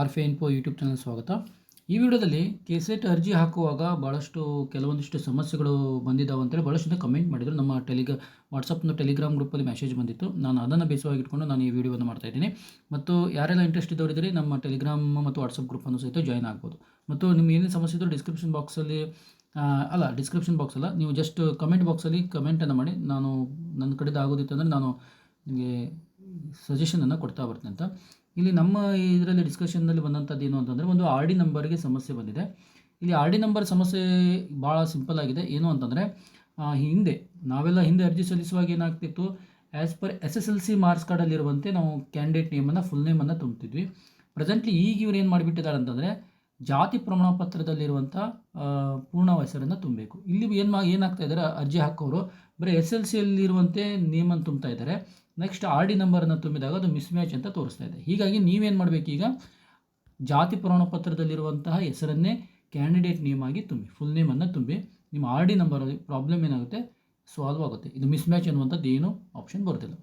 R ಫೆ info YouTube channel ಸ್ವಾಗತ. ಈ ವಿಡಿಯೋದಲ್ಲಿ ಕೆಸೆಟ್ ಅರ್ಜಿ ಹಾಕುವಾಗ ಭಾಳಷ್ಟು ಕೆಲವೊಂದಿಷ್ಟು ಸಮಸ್ಯೆಗಳು ಬಂದಿದ್ದಾವೆ ಅಂತೇಳಿ ಭಾಳಷ್ಟು ಕಮೆಂಟ್ ಮಾಡಿದರು. ನಮ್ಮ ಟೆಲಿಗ ವಾಟ್ಸಪ್ನ ಟೆಲಿಗ್ರಾಮ್ ಗ್ರೂಪಲ್ಲಿ ಮೆಸೇಜ್ ಬಂದಿತ್ತು. ನಾನು ಅದನ್ನು ಬೇಸವಾಗಿ ಇಟ್ಕೊಂಡು ನಾನು ಈ ವಿಡಿಯೋವನ್ನು ಮಾಡ್ತಾ ಇದ್ದೀನಿ. ಮತ್ತು ಯಾರೆಲ್ಲ ಇಂಟ್ರೆಸ್ಟ್ ಇದ್ದವರಿದ್ದರೆ ನಮ್ಮ ಟೆಲಿಗ್ರಾಮ್ ಮತ್ತು ವಾಟ್ಸಪ್ ಗ್ರೂಪನ್ನು ಸಹಿತ ಜಾಯ್ನ್ ಆಗ್ಬೋದು. ಮತ್ತು ನಿಮ್ಗೆ ಏನೇನು ಸಮಸ್ಯೆ ಇದ್ದರೂ ಡಿಸ್ಕ್ರಿಪ್ಷನ್ ಬಾಕ್ಸಲ್ಲಿ ಅಲ್ಲ ಡಿಸ್ಕ್ರಿಪ್ಷನ್ ಬಾಕ್ಸ್ ಅಲ್ಲ, ನೀವು ಜಸ್ಟ್ ಕಮೆಂಟ್ ಬಾಕ್ಸಲ್ಲಿ ಕಮೆಂಟನ್ನು ಮಾಡಿ. ನಾನು ನನ್ನ ಕಡೆದು ಆಗೋದಿತ್ತು ಅಂದರೆ ನಾನು ನಿಮಗೆ ಸಜೆಷನನ್ನು ಕೊಡ್ತಾ ಬರ್ತೀನಿ ಅಂತ. ಇಲ್ಲಿ ನಮ್ಮ ಇದರಲ್ಲಿ ಡಿಸ್ಕಷನ್ನಲ್ಲಿ ಬಂದಂಥದ್ದು ಏನು ಅಂತಂದರೆ ಒಂದು ಆರ್ ಡಿ ನಂಬರ್ಗೆ ಸಮಸ್ಯೆ ಬಂದಿದೆ. ಇಲ್ಲಿ ಆರ್ ಡಿ ನಂಬರ್ ಸಮಸ್ಯೆ ಭಾಳ ಸಿಂಪಲ್ ಆಗಿದೆ. ಏನು ಅಂತಂದರೆ ಹಿಂದೆ, ನಾವೆಲ್ಲ ಹಿಂದೆ ಅರ್ಜಿ ಸಲ್ಲಿಸುವಾಗ ಏನಾಗ್ತಿತ್ತು? As per S S L C marks ಕಾರ್ಡಲ್ಲಿರುವಂತೆ ನಾವು ಕ್ಯಾಂಡಿಡೇಟ್ ನೇಮನ್ನು ಫುಲ್ ನೇಮನ್ನು ತುಂಬ್ತಿದ್ವಿ. ಪ್ರೆಸೆಂಟ್ಲಿ ಈಗ ಇವ್ರು ಏನು ಮಾಡಿಬಿಟ್ಟಿದ್ದಾರೆ ಅಂತಂದರೆ, ಜಾತಿ ಪ್ರಮಾಣ ಪತ್ರದಲ್ಲಿರುವಂಥ ಪೂರ್ಣ ಹೆಸರನ್ನು ತುಂಬಬೇಕು ಇಲ್ಲಿ ಏನು ಮಾ, ಏನಾಗ್ತಾ ಇದ್ದಾರೆ ಅರ್ಜಿ ಹಾಕೋರು ಬರೀ ಎಸ್ ಎಲ್ ಸಿಯಲ್ಲಿರುವಂತೆ ನೇಮನ್ನು ತುಂಬ್ತಾ ಇದ್ದಾರೆ. ನೆಕ್ಸ್ಟ್ ಆರ್ ಡಿ ನಂಬರನ್ನು ತುಂಬಿದಾಗ ಅದು ಮಿಸ್ ಮ್ಯಾಚ್ ಅಂತ ತೋರಿಸ್ತಾ ಇದೆ. ಹೀಗಾಗಿ ನೀವೇನು ಮಾಡಬೇಕು ಈಗ? ಜಾತಿ ಪ್ರಮಾಣ ಪತ್ರದಲ್ಲಿರುವಂತಹ ಹೆಸರನ್ನೇ ಕ್ಯಾಂಡಿಡೇಟ್ ನೇಮ್ ಆಗಿ ತುಂಬಿ ಫುಲ್ ನೇಮನ್ನು ತುಂಬಿ, ನಿಮ್ಮ ಆರ್ ಡಿ ನಂಬರ್ ಪ್ರಾಬ್ಲಮ್ ಏನಾಗುತ್ತೆ? ಸಾಲ್ವ್ ಆಗುತ್ತೆ. ಇದು ಮಿಸ್ ಮ್ಯಾಚ್ ಅನ್ನುವಂಥದ್ದು ಏನು ಆಪ್ಷನ್ ಬರೋದಿಲ್ಲ.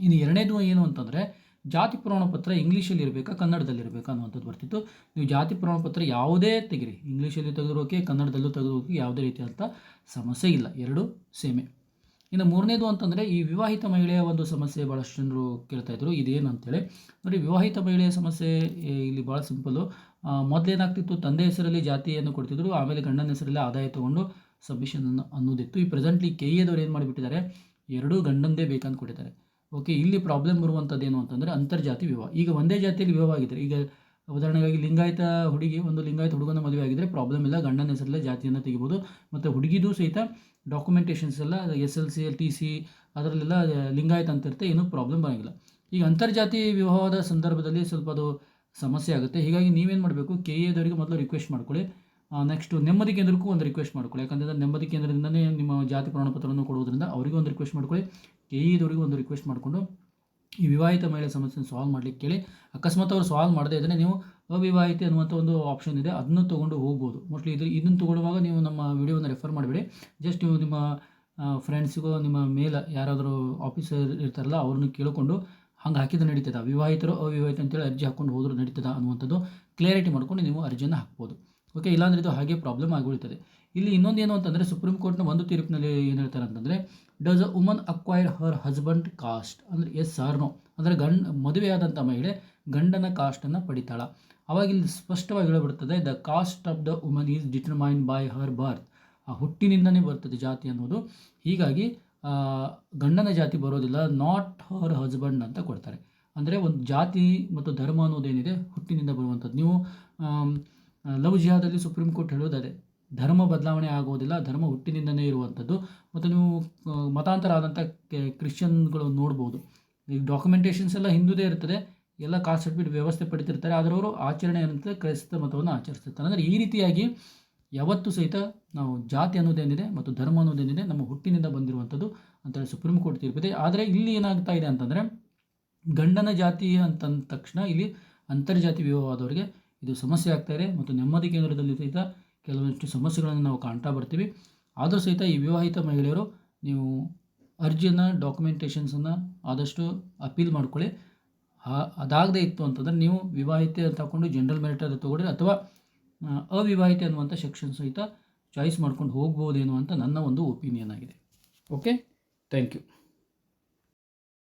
ಇನ್ನು ಎರಡನೇದು ಏನು ಅಂತಂದರೆ ಜಾತಿ ಪ್ರಮಾಣ ಪತ್ರ ಇಂಗ್ಲೀಷಲ್ಲಿ ಇರಬೇಕಾ, ಕನ್ನಡದಲ್ಲಿ ಇರಬೇಕಾ ಅನ್ನುವಂಥದ್ದು ಬರ್ತಿತ್ತು. ನೀವು ಜಾತಿ ಪ್ರಮಾಣ ಪತ್ರ ಯಾವುದೇ ತೆಗಿರಿ. ಇಂಗ್ಲೀಷಲ್ಲಿ ತೆಗೆದಿರೋಕೆ, ಕನ್ನಡದಲ್ಲೂ ತೆಗೆದೋಕೆ ಯಾವುದೇ ರೀತಿಯಾದಂಥ ಸಮಸ್ಯೆ ಇಲ್ಲ. ಎರಡು ಸೇಮೆ ಇನ್ನು ಮೂರನೇದು ಅಂತಂದರೆ, ಈ ವಿವಾಹಿತ ಮಹಿಳೆಯ ಒಂದು ಸಮಸ್ಯೆ ಭಾಳಷ್ಟು ಜನರು ಕೇಳ್ತಾ ಇದ್ರು. ಇದೇನು ಅಂತೇಳಿ ನೋಡಿ ವಿವಾಹಿತ ಮಹಿಳೆಯ ಸಮಸ್ಯೆ ಇಲ್ಲಿ ಭಾಳ ಸಿಂಪಲ್ಲು ಮೊದಲೇನಾಗ್ತಿತ್ತು, ತಂದೆ ಹೆಸರಲ್ಲಿ ಜಾತಿಯನ್ನು ಕೊಡ್ತಿದ್ರು. ಆಮೇಲೆ ಗಂಡನ ಹೆಸರಲ್ಲಿ ಆದಾಯ ತೊಗೊಂಡು ಸಬ್ಮಿಷನ್ ಅನ್ನು ಅನ್ನೋದಿತ್ತು. ಈ ಪ್ರೆಸೆಂಟ್ಲಿ ಕೆ ಎದವ್ರು ಏನು ಮಾಡಿಬಿಟ್ಟಿದ್ದಾರೆ? ಎರಡೂ ಗಂಡಂದೇ ಬೇಕಂತ ಕೊಟ್ಟಿದ್ದಾರೆ. ಓಕೆ ಇಲ್ಲಿ ಪ್ರಾಬ್ಲಮ್ ಬರುವಂಥದ್ದು ಏನು ಅಂತಂದರೆ ಅಂತರ್ಜಾತಿ ವಿವಾಹ. ಈಗ ಒಂದೇ ಜಾತಿಯಲ್ಲಿ ವಿವಾಹ ಆಗಿದ್ದರೆ ಈಗ ಉದಾಹರಣೆಗಾಗಿ ಲಿಂಗಾಯತ ಹುಡುಗಿ, ಒಂದು ಲಿಂಗಾಯತ ಹುಡುಗನ ಮದುವೆ ಆಗಿದ್ದರೆ ಪ್ರಾಬ್ಲಮ್ ಇಲ್ಲ, ಗಂಡನ ಹೆಸರಲ್ಲೇ ಜಾತಿಯನ್ನು ತೆಗಿಬೋದು. ಮತ್ತು ಹುಡುಗಿದು ಸಹಿತ ಡಾಕ್ಯುಮೆಂಟೇಷನ್ಸ್ ಎಲ್ಲ S L C L T C ಅದರಲ್ಲೆಲ್ಲ ಲಿಂಗಾಯತ ಅಂತ ಇರುತ್ತೆ, ಏನೂ ಪ್ರಾಬ್ಲಮ್ ಬರೋಂಗಿಲ್ಲ. ಈಗ ಅಂತರ್ಜಾತಿ ವಿವಾಹದ ಸಂದರ್ಭದಲ್ಲಿ ಸ್ವಲ್ಪ ಅದು ಸಮಸ್ಯೆ ಆಗುತ್ತೆ. ಹೀಗಾಗಿ ನೀವೇನು ಮಾಡಬೇಕು ಕೆ ಎದವರಿಗೆ ಮೊದಲು ರಿಕ್ವೆಸ್ಟ್ ಮಾಡ್ಕೊಳ್ಳಿ. ನೆಕ್ಸ್ಟು ನೆಮ್ಮದಿ ಕೇಂದ್ರಕ್ಕೂ ಒಂದು ರಿಕ್ವೆಸ್ಟ್ ಮಾಡ್ಕೊಳ್ಳಿ. ಯಾಕಂದರೆ ನೆಮ್ಮದಿ ಕೇಂದ್ರದಿಂದನೇ ನಿಮ್ಮ ಜಾತಿ ಪ್ರಮಾಣಪತ್ರವನ್ನು ಕೊಡುವುದರಿಂದ ಅವರಿಗೂ ಒಂದು ರಿಕ್ವೆಸ್ಟ್ ಮಾಡ್ಕೊಳ್ಳಿ. ಕೆ ಇದವರಿಗೂ ಒಂದು ರಿಕ್ವೆಸ್ಟ್ ಮಾಡಿಕೊಂಡು ಈ ವಿವಾಹಿತ ಮಹಿಳೆ ಸಮಸ್ಯೆಯನ್ನು ಸಾಲ್ವ್ ಮಾಡಲಿಕ್ಕೆ ಕೇಳಿ. ಅಕಸ್ಮಾತ್ ಅವರು ಸಾಲ್ವ್ ಮಾಡದೇ ಇದ್ದರೆ ನೀವು ಅವಿವಾಹಿತೆ ಅನ್ನುವಂಥ ಒಂದು ಆಪ್ಷನ್ ಇದೆ. ಅದನ್ನು ತೊಗೊಂಡು ಹೋಗ್ಬೋದು. ಮೋಸ್ಟ್ಲಿ ಇದು ಇದನ್ನು ತೊಗೊಳ್ಳುವಾಗ ನೀವು ನಮ್ಮ ವಿಡಿಯೋವನ್ನು ರೆಫರ್ ಮಾಡಿಬಿಡಿ. ಜಸ್ಟ್ ನೀವು ನಿಮ್ಮ ಫ್ರೆಂಡ್ಸಿಗೂ ನಿಮ್ಮ ಮೇಲೆ ಯಾರಾದರೂ ಆಫೀಸರ್ ಇರ್ತಾರಲ್ಲ ಅವ್ರನ್ನ ಕೇಳಿಕೊಂಡು ಹಂಗೆ ಹಾಕಿದ್ರೆ ನಡೀತದ. ವಿವಾಹಿತರು ಅವಿವಾಹಿತ ಅಂತೇಳಿ ಅರ್ಜಿ ಹಾಕ್ಕೊಂಡು ಹೋದರೂ ನಡೀತದ ಅನ್ನುವಂಥದ್ದು ಕ್ಲಾರಿಟಿ ಮಾಡ್ಕೊಂಡು ನೀವು ಅರ್ಜಿಯನ್ನು ಹಾಕ್ಬೋದು. ಓಕೆ ಇಲ್ಲಾಂದ್ರೆ ಇದು ಹಾಗೆ ಪ್ರಾಬ್ಲಮ್ ಆಗಿಬಿಡ್ತದೆ. ಇಲ್ಲಿ ಇನ್ನೊಂದು ಏನು ಅಂತಂದರೆ ಸುಪ್ರೀಂ ಕೋರ್ಟ್ನ ಒಂದು ತೀರ್ಪಿನಲ್ಲಿ ಏನು ಹೇಳ್ತಾರೆ ಅಂತಂದರೆ does a woman acquire her husband caste ಅಂದರೆ ಎಸ್ ಆರ್ ನೋ ಅಂದರೆ ಗಂಡ್ ಮದುವೆಯಾದಂಥ ಮಹಿಳೆ ಗಂಡನ ಕಾಸ್ಟನ್ನು ಪಡಿತಾಳ. ಅವಾಗ ಇಲ್ಲಿ ಸ್ಪಷ್ಟವಾಗಿ ಹೇಳಿಬಿಡ್ತದೆ the caste of the woman is determined by her birth ಆ ಹುಟ್ಟಿನಿಂದನೇ ಬರ್ತದೆ ಜಾತಿ ಅನ್ನೋದು. ಹೀಗಾಗಿ ಗಂಡನ ಜಾತಿ ಬರೋದಿಲ್ಲ ನಾಟ್ ಹರ್ ಹಸ್ಬೆಂಡ್ ಅಂತ ಕೊಡ್ತಾರೆ. ಅಂದರೆ ಒಂದು ಜಾತಿ ಮತ್ತು ಧರ್ಮ ಅನ್ನೋದೇನಿದೆ, ಹುಟ್ಟಿನಿಂದ ಬರುವಂಥದ್ದು. ನೀವು ಲವ್ ಜಿಹಾದಲ್ಲಿ ಸುಪ್ರೀಂ ಕೋರ್ಟ್ ಹೇಳೋದದೆ ಧರ್ಮ ಬದಲಾವಣೆ ಆಗೋದಿಲ್ಲ, ಧರ್ಮ ಹುಟ್ಟಿನಿಂದನೇ ಇರುವಂಥದ್ದು. ಮತ್ತು ನೀವು ಮತಾಂತರ ಆದಂಥ ಕ್ರಿಶ್ಚಿಯನ್ಗಳು ನೋಡ್ಬೋದು. ಈ ಡಾಕ್ಯುಮೆಂಟೇಷನ್ಸ್ ಎಲ್ಲ ಹಿಂದೂದೇ ಇರ್ತದೆ. ಎಲ್ಲ ಕಾಸ್ಟ್ ಸರ್ಟಿಫಿಕೇಟ್ ವ್ಯವಸ್ಥೆ ಪಡಿತಿರ್ತಾರೆ. ಆದರೆ ಅವರು ಆಚರಣೆ ಏನಂತ ಕ್ರೈಸ್ತ ಮತವನ್ನು ಆಚರಿಸ್ತಿರ್ತಾರೆ ಅಂದರೆ ಈ ರೀತಿಯಾಗಿ ಯಾವತ್ತೂ ಸಹಿತ ನಾವು ಜಾತಿ ಅನ್ನೋದೇನಿದೆ ಮತ್ತು ಧರ್ಮ ಅನ್ನೋದೇನಿದೆ ನಮ್ಮ ಹುಟ್ಟಿನಿಂದ ಬಂದಿರುವಂಥದ್ದು ಅಂತೇಳಿ ಸುಪ್ರೀಂ ಕೋರ್ಟ್ ತೀರ್ಪಿದೆ. ಆದರೆ ಇಲ್ಲಿ ಏನಾಗ್ತಾ ಇದೆ ಅಂತಂದರೆ ಗಂಡನ ಜಾತಿ ಅಂತಂದ ತಕ್ಷಣ ಇಲ್ಲಿ ಅಂತರ್ಜಾತಿ ವಿವಾಹದವರಿಗೆ ಇದು ಸಮಸ್ಯೆ ಆಗ್ತಾ ಇದೆ ಮತ್ತು ನೆಮ್ಮದಿ ಕೇಂದ್ರದಲ್ಲಿ ಸಹಿತ ಕೆಲವೊಂದಿಷ್ಟು ಸಮಸ್ಯೆಗಳನ್ನು ನಾವು ಕಾಣ್ತಾ ಬರ್ತೀವಿ. ಆದರೂ ಸಹಿತ ಈ ವಿವಾಹಿತ ಮಹಿಳೆಯರು ನೀವು ಅರ್ಜಿಯನ್ನು ಡಾಕ್ಯುಮೆಂಟೇಷನ್ಸನ್ನು ಆದಷ್ಟು ಅಪೀಲ್ ಮಾಡ್ಕೊಳ್ಳಿ. ಅದಾಗದೇ ಇತ್ತು ಅಂತಂದರೆ ನೀವು ವಿವಾಹಿತೆ ಅಂತ ಹಾಕ್ಕೊಂಡು ಜನರಲ್ ಮೆರಿಟ್ ಅದು ತೊಗೊಳ್ಳಿ ಅಥವಾ ಅವಿವಾಹಿತೆ ಅನ್ನುವಂಥ ಸೆಕ್ಷನ್ ಸಹಿತ ಚಾಯ್ಸ್ ಮಾಡ್ಕೊಂಡು ಹೋಗ್ಬೋದೇನೋ ಅಂತ ನನ್ನ ಒಂದು ಒಪಿನಿಯನ್ ಆಗಿದೆ. Okay thank you